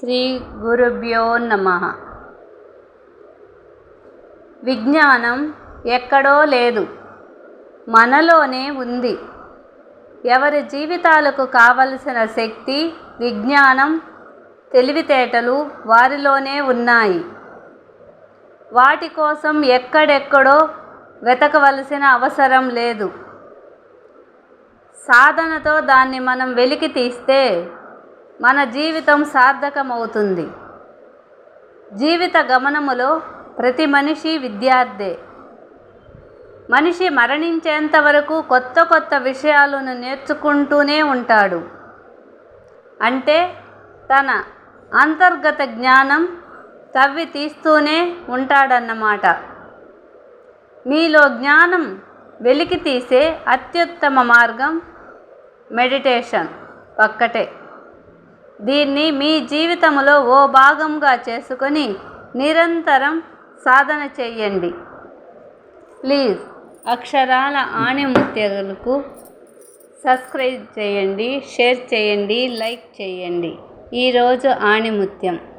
శ్రీ గురుభ్యో నమ. విజ్ఞానం ఎక్కడో లేదు. మనలోనే ఉంది. ఎవరి జీవితాలకు కావలసిన శక్తి విజ్ఞానం తెలివితేటలు వారిలోనే ఉన్నాయి. వాటి కోసం ఎక్కడెక్కడో వెతకవలసిన అవసరం లేదు. సాధనతో దాన్ని మనం వెలికి తీస్తే మన జీవితం సార్థకమవుతుంది. జీవిత గమనములో ప్రతి మనిషి విద్యార్థే. మనిషి మరణించేంత వరకు కొత్త కొత్త విషయాలను నేర్చుకుంటూనే ఉంటాడు. అంటే తన అంతర్గత జ్ఞానం తవ్వి తీస్తూనే ఉంటాడన్నమాట. మీలో జ్ఞానం వెలికి తీసే అత్యుత్తమ మార్గం మెడిటేషన్ ఒక్కటే. దీన్ని మీ జీవితంలో ఓ భాగంగా చేసుకొని నిరంతరం సాధన చేయండి ప్లీజ్ అక్షరాల ఆణిముత్యాలకు సబ్స్క్రైబ్ చేయండి షేర్ చేయండి లైక్ చేయండి. ఈరోజు ఆణిముత్యం.